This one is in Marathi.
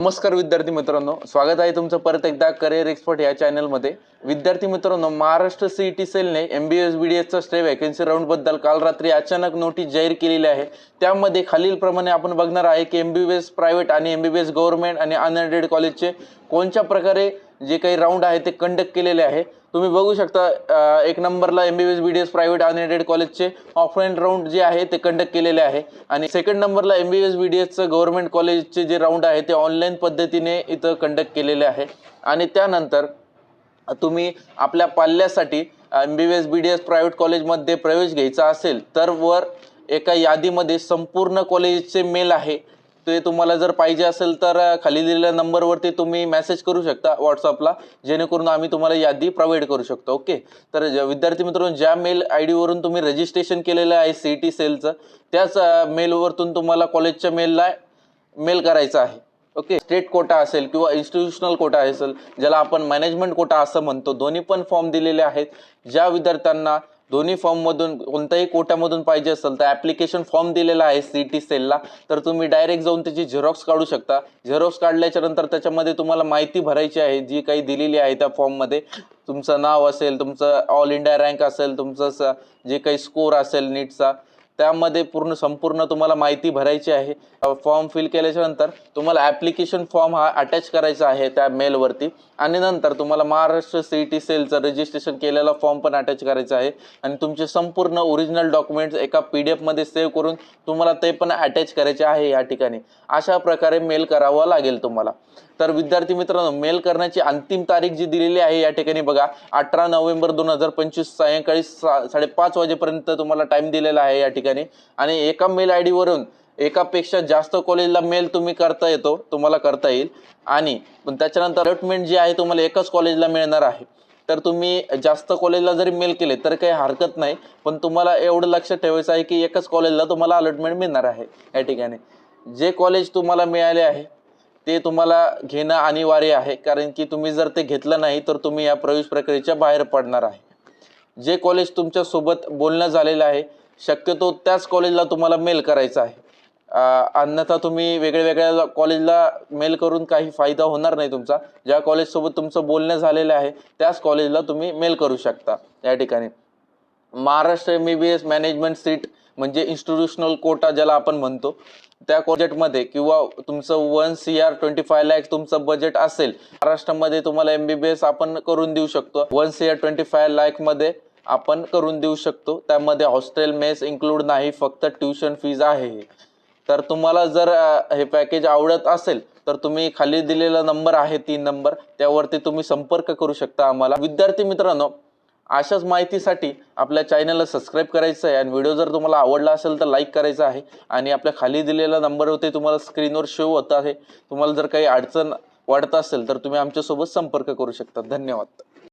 नमस्कार विद्यार्थी मित्रांनो स्वागत आहे तुमचं परत एकदा करिअर एक्सपर्ट या चॅनलमध्ये विद्यार्थी मित्रांनो महाराष्ट्र सी टी सेलने M B S B D एसचा stay vacancy राऊंडबद्दल काल रात्री अचानक नोटीस जाहीर केलेली आहे. त्यामध्ये खालीलप्रमाणे आपण बघणार आहे की M B B S private आणि M B B S government आणि अनएडेड कॉलेजचे कोणत्या प्रकारे जे काही राऊंड आहे ते कंडक्ट केलेले आहे. तुम्ही बघू शकता एक नंबरला M B B S B D S private unaided कॉलेजचे ऑफलाईन राऊंड जे आहे ते कंडक्ट केलेले आहे. आणि सेकंड नंबरला M B B S B D एसचं गव्हर्नमेंट कॉलेजचे जे राऊंड आहे ते ऑनलाईन पद्धतीने इथं कंडक्ट केलेले आहे. आणि त्यानंतर तुम्ही आपल्या पाल्यासाठी M B B S B D S private कॉलेजमध्ये प्रवेश घ्यायचा असेल तर वर एका यादीमध्ये संपूर्ण कॉलेजचे मेल आहे. ते तुम्हाला जर पाहिजे असेल तर खाली दिलेल्या नंबरवरती तुम्ही मेसेज करू शकता व्हॉट्सअपला जेणेकरून आम्ही तुम्हाला यादी प्रोव्हाइड करू शकतो ओके तर विद्यार्थी मित्रांनो ज्या मेल आय डीवरून तुम्ही रजिस्ट्रेशन केलेलं आहे सी टी सेलचं त्याच मेलवरतून तुम्हाला कॉलेजच्या मेलला मेल करायचा आहे ओके स्टेट कोटा असेल किंवा इन्स्टिट्यूशनल कोटा असेल ज्याला आपण मॅनेजमेंट कोटा असं म्हणतो दोन्ही पण फॉर्म दिलेले आहेत. ज्या विद्यार्थ्यांना दोन्ही फॉर्ममधून कोणत्याही कोट्यामधून पाहिजे असेल तर ॲप्लिकेशन फॉर्म दिलेला आहे सी टी सेलला तर तुम्ही डायरेक्ट जाऊन त्याची झेरॉक्स काढू शकता. झेरॉक्स काढल्याच्या नंतर त्याच्यामध्ये तुम्हाला माहिती भरायची आहे जी काही दिलेली आहे त्या फॉर्ममध्ये तुमचं नाव असेल तुमचं ऑल इंडिया रँक असेल तुमचं स- जे काही स्कोर असेल नीटचा त्यामध्ये पूर्ण संपूर्ण तुम्हाला माहिती भरायची आहे. फॉर्म फिल केल्याच्यानंतर तुम्हाला ॲप्लिकेशन फॉर्म हा अटॅच करायचा आहे त्या मेलवरती आणि नंतर तुम्हाला महाराष्ट्र सी टी सेलचं रजिस्ट्रेशन केलेला फॉर्म पण अटॅच करायचा आहे. आणि तुमचे संपूर्ण ओरिजिनल डॉक्युमेंट्स एका पी डी एफमध्ये सेव्ह करून तुम्हाला ते पण अटॅच करायचे आहे या ठिकाणी. अशा प्रकारे मेल करावा लागेल तुम्हाला. तर विद्यार्थी मित्रांनो मेल करण्याची अंतिम तारीख जी दिलेली आहे या ठिकाणी बघा अठरा नोव्हेंबर दोन हजार पंचवीस सायंकाळी सा साडेपाच वाजेपर्यंत तुम्हाला टाईम दिलेला आहे या ठिकाणी. आणि एका मेल आय डीवरून एकापेक्षा जास्त कॉलेजला मेल तुम्ही करता येतो तुम्हाला करता येईल. आणि पण त्याच्यानंतर अलॉटमेंट जी आहे तुम्हाला एकाच कॉलेजला मिळणार आहे. तर तुम्ही जास्त कॉलेजला जरी मेल केले तर काही हरकत नाही. पण तुम्हाला एवढं लक्ष ठेवायचं आहे की एकाच कॉलेजला तुम्हाला अलॉटमेंट मिळणार आहे या ठिकाणी. जे कॉलेज तुम्हाला मिळाले आहे ते तुम्हाला घेणं अनिवार्य आहे. कारण की तुम्ही जर ते घेतलं नाही तर तुम्ही या प्रवेश प्रक्रियेच्या बाहेर पडणार आहे. जे कॉलेज तुमच्यासोबत बोलणं झालेलं आहे शक्यतो त्याच कॉलेजला तुम्हाला मेल करायचा आहे. अन्यथा तुम्ही वेगळ्या वेगळ्या कॉलेजला मेल करून काही फायदा होणार नाही तुमचा. ज्या कॉलेजसोबत तुमचं बोलणं झालेलं आहे त्याच कॉलेजला तुम्ही मेल करू शकता या ठिकाणी. Maharashtra M B B S management seat म्हणजे इन्स्टिट्यूशनल कोटा ज्याला आपण म्हणतो त्या बजेटमध्ये किंवा तुमचं one C R twenty five lakhs तुमचं बजेट असेल महाराष्ट्रामध्ये तुम्हाला एम बी बी एस आपण करून देऊ शकतो. One C R twenty five लॅकमध्ये आपण करून देऊ शकतो. त्यामध्ये हॉस्टेल मेस इन्क्लूड नाही फक्त ट्युशन फीज आहे तर तुम्हाला जर हे पॅकेज आवडत असेल तर तुम्ही खाली दिलेला नंबर आहे तीन नंबर त्यावरती तुम्ही संपर्क करू शकता आम्हाला. विद्यार्थी मित्रांनो अशाच माहितीसाठी आपल्या चॅनलला सबस्क्राईब करायचं आहे. आणि व्हिडिओ जर तुम्हाला आवडला असेल तर लाईक करायचा आहे. आणि आपल्या खाली दिलेला नंबरवरती तुम्हाला स्क्रीनवर शो होत आहे. तुम्हाला जर काही अडचण वाढत असेल तर तुम्ही आमच्यासोबत संपर्क करू शकता. धन्यवाद.